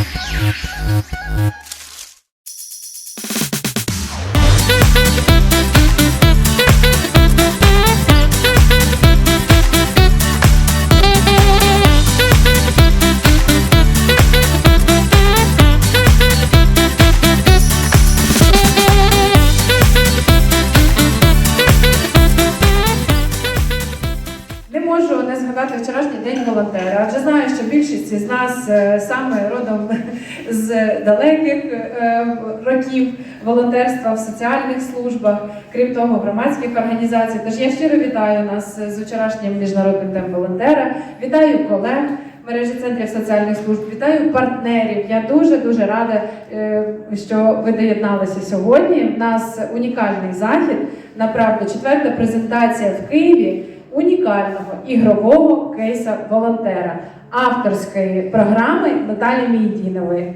Up up up. Волонтера, адже знаю, що більшість з нас е, саме родом з далеких е, е, років волонтерства в соціальних службах, крім того, в громадських організацій. Тож я щиро вітаю нас з вчорашнім міжнародним днем волонтера, вітаю колег. Мережі центрів соціальних служб вітаю партнерів. Я дуже дуже рада, що ви доєдналися сьогодні. У нас унікальний захід. Направду четверта презентація в Києві унікального ігрового кейса волонтера авторської програми Наталі Мієдінової.